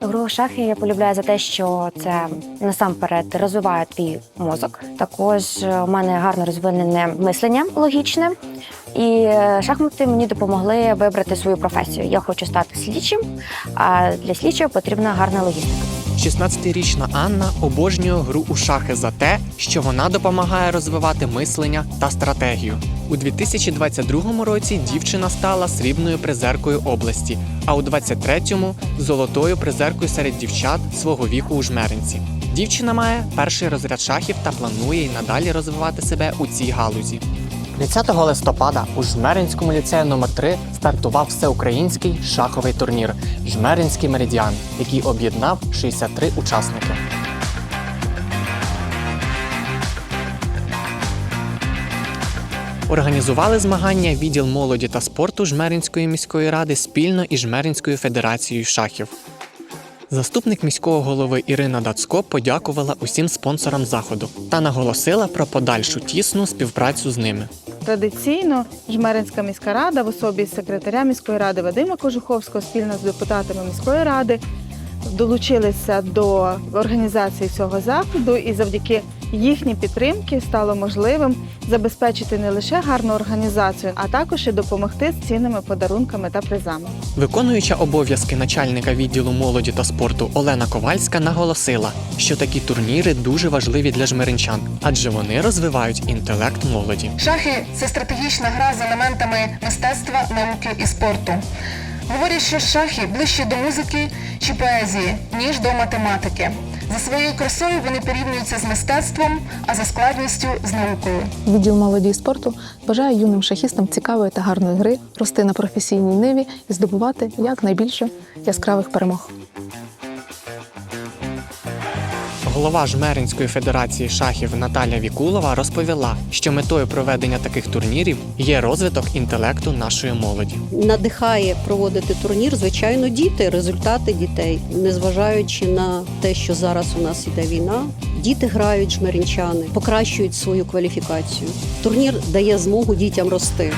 Гру шахи я полюбляю за те, що це насамперед розвиває твій мозок. Також е, у мене гарно розвинене мислення логічне. І е, шахмати мені допомогли вибрати свою професію. Я хочу стати слідчим, а для слідчого потрібна гарна логістика. 16-річна Анна обожнює гру у шахи за те, що вона допомагає розвивати мислення та стратегію. У 2022 році дівчина стала срібною призеркою області, а у 23-му золотою призеркою серед дівчат свого віку у жмеринці. Дівчина має перший розряд шахів та планує й надалі розвивати себе у цій галузі. 30 листопада у Жмеринському ліцеї номер 3 стартував всеукраїнський шаховий турнір Жмеринський меридіан, який об'єднав 63 учасники. Організували змагання відділ молоді та спорту Жмеринської міської ради спільно із Жмеринською федерацією шахів. Заступник міського голови Ірина Дацько подякувала усім спонсорам заходу та наголосила про подальшу тісну співпрацю з ними. Традиційно Жмеринська міська рада в особі секретаря міської ради Вадима Кожуховського спільно з депутатами міської ради долучилися до організації цього заходу, і завдяки їхній підтримці стало можливим забезпечити не лише гарну організацію, а також і допомогти з цінними подарунками та призами. Виконуюча обов'язки начальника відділу молоді та спорту Олена Ковальська наголосила, що такі турніри дуже важливі для жмеринчан, адже вони розвивають інтелект молоді. Шахи це стратегічна гра з елементами мистецтва, науки і спорту. Говорять, що шахи ближче до музики чи поезії, ніж до математики. За своєю красою вони порівнюються з мистецтвом, а за складністю з наукою. Відділ молоді і спорту бажає юним шахістам цікавої та гарної гри, рости на професійній ниві і здобувати якнайбільше яскравих перемог. Голова Жмеринської федерації шахів Наталя Вікулова розповіла, що метою проведення таких турнірів є розвиток інтелекту нашої молоді. надихає проводити турнір, звичайно, діти, результати дітей, незважаючи на те, що зараз у нас іде війна. Діти грають жмеринчани, покращують свою кваліфікацію. Турнір дає змогу дітям рости.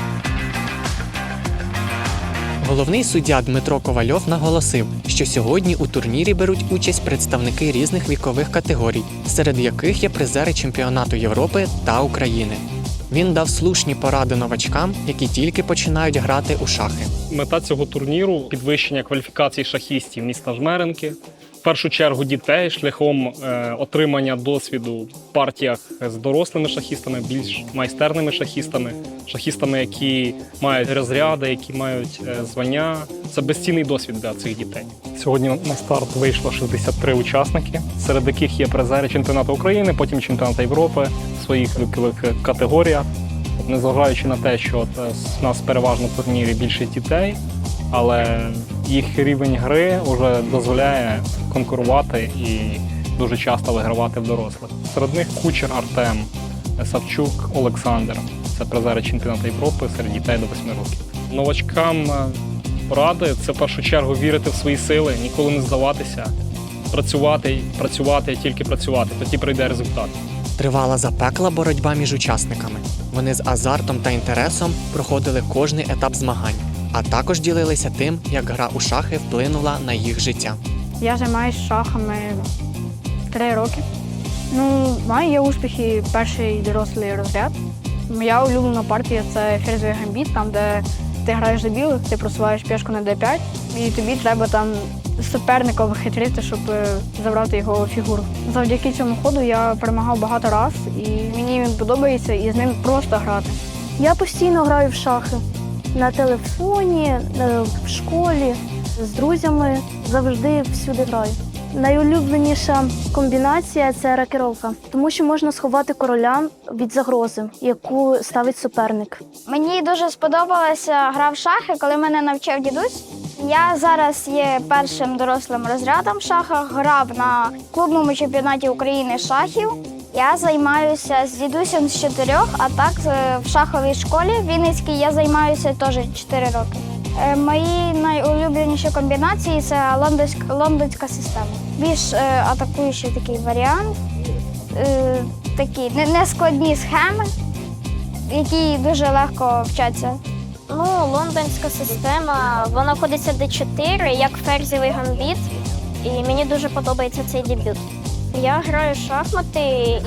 Головний суддя Дмитро Ковальов наголосив, що сьогодні у турнірі беруть участь представники різних вікових категорій, серед яких є призери чемпіонату Європи та України. Він дав слушні поради новачкам, які тільки починають грати у шахи. Мета цього турніру підвищення кваліфікації шахістів міста Жмеринки. В першу чергу дітей шляхом е, отримання досвіду в партіях з дорослими шахістами, більш майстерними шахістами, шахістами, які мають розряди, які мають е, звання. Це безцінний досвід для цих дітей. Сьогодні на старт вийшло 63 учасники, серед яких є призери чемпіонату України, потім чемпіонату Європи в своїх вікових категоріях. Незважаючи на те, що от, е, в нас переважно турнірі більше дітей, але їх рівень гри вже дозволяє конкурувати і дуже часто вигравати в дорослих. Серед них кучер Артем, Савчук Олександр. Це призери чемпіонату Європи серед дітей до 8 років. Новачкам е, поради це в першу чергу вірити в свої сили, ніколи не здаватися, працювати, працювати, тільки працювати. Тоді прийде результат. Тривала запекла боротьба між учасниками. Вони з азартом та інтересом проходили кожний етап змагань, а також ділилися тим, як гра у шахи вплинула на їх життя. Я займаюся шахами три роки. Ну, маю я успіхи перший дорослий розряд. Моя улюблена партія це ферзовий гамбіт, там, де ти граєш за білих, ти просуваєш пішку на d5, і тобі треба там суперника вихитрити, щоб е, забрати його фігуру. Завдяки цьому ходу я перемагав багато раз, і мені він подобається, і з ним просто грати. Я постійно граю в шахи на телефоні, е, в школі, з друзями завжди всюди граю. Найулюбленіша комбінація це ракировка, тому що можна сховати короля від загрози, яку ставить суперник. Мені дуже сподобалася гра в шахи, коли мене навчив дідусь. Я зараз є першим дорослим розрядом в шахах, грав на клубному чемпіонаті України шахів. Я займаюся з дідусем з чотирьох, а так е, в шаховій школі Вінницькій я займаюся теж 4 роки. Е, Мої найулюбленіші комбінації це лондонська, лондонська система. Більш е, атакуючий такий варіант, е, такі не- нескладні схеми, які дуже легко вчаться. Ну, лондонська система, вона ходиться d4, як ферзівий гамбіт. і мені дуже подобається цей дебют. Я граю в шахмати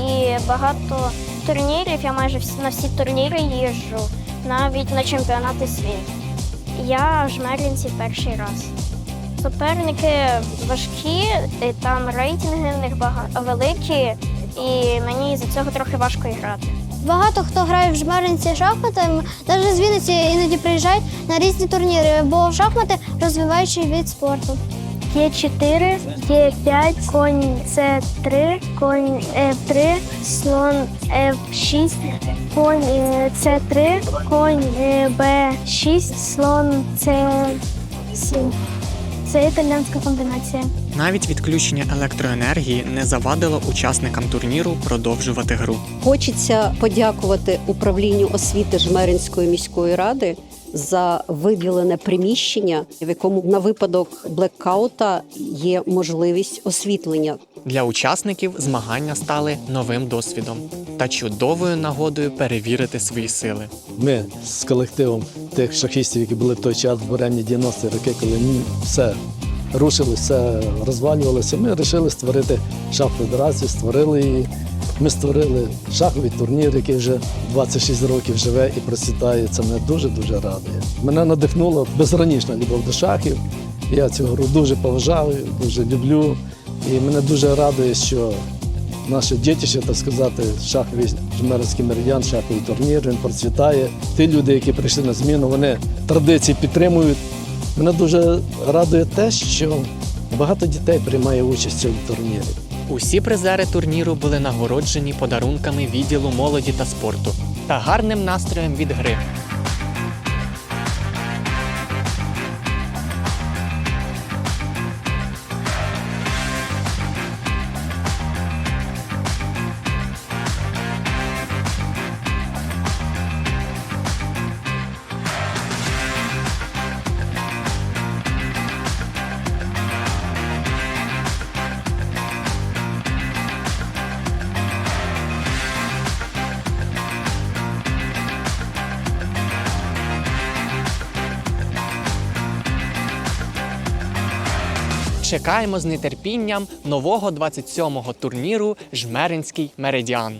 і багато турнірів. Я майже на всі турніри їжджу, навіть на чемпіонати світу. Я в жмерлінці перший раз. Суперники важкі, там рейтинги в них багато великі, і мені за цього трохи важко грати. Багато хто грає в жмеринці шахмати, навіть з Вінниці іноді приїжджають на різні турніри, бо шахмати розвиваючий від спорту. Є 4, є 5, конь С3, конь F3, слон F6, конь е, С3, конь е, Б6, слон С7. Це італійська комбінація. Навіть відключення електроенергії не завадило учасникам турніру продовжувати гру. Хочеться подякувати управлінню освіти Жмеринської міської ради за виділене приміщення, в якому на випадок блекаута є можливість освітлення. Для учасників змагання стали новим досвідом та чудовою нагодою перевірити свої сили. Ми з колективом тих шахістів, які були в той час в буремні 90-ті роки, коли все рушилося, все розвалювалося, ми вирішили створити шах-федерацію, створили її. Ми створили шаховий турнір, який вже 26 років живе і процвітає. Це мене дуже-дуже радує. Мене надихнула безгранічна любов до шахів. Я цю гру дуже поважаю, дуже люблю. І мене дуже радує, що наше дітище, так сказати, шаховий жмеринський меридіан, шаховий турнір, він процвітає. Ті люди, які прийшли на зміну, вони традиції підтримують. Мене дуже радує те, що багато дітей приймає участь в цьому турнірі. Усі призери турніру були нагороджені подарунками відділу молоді та спорту та гарним настроєм від гри. Чекаємо з нетерпінням нового 27-го турніру Жмеринський меридіан.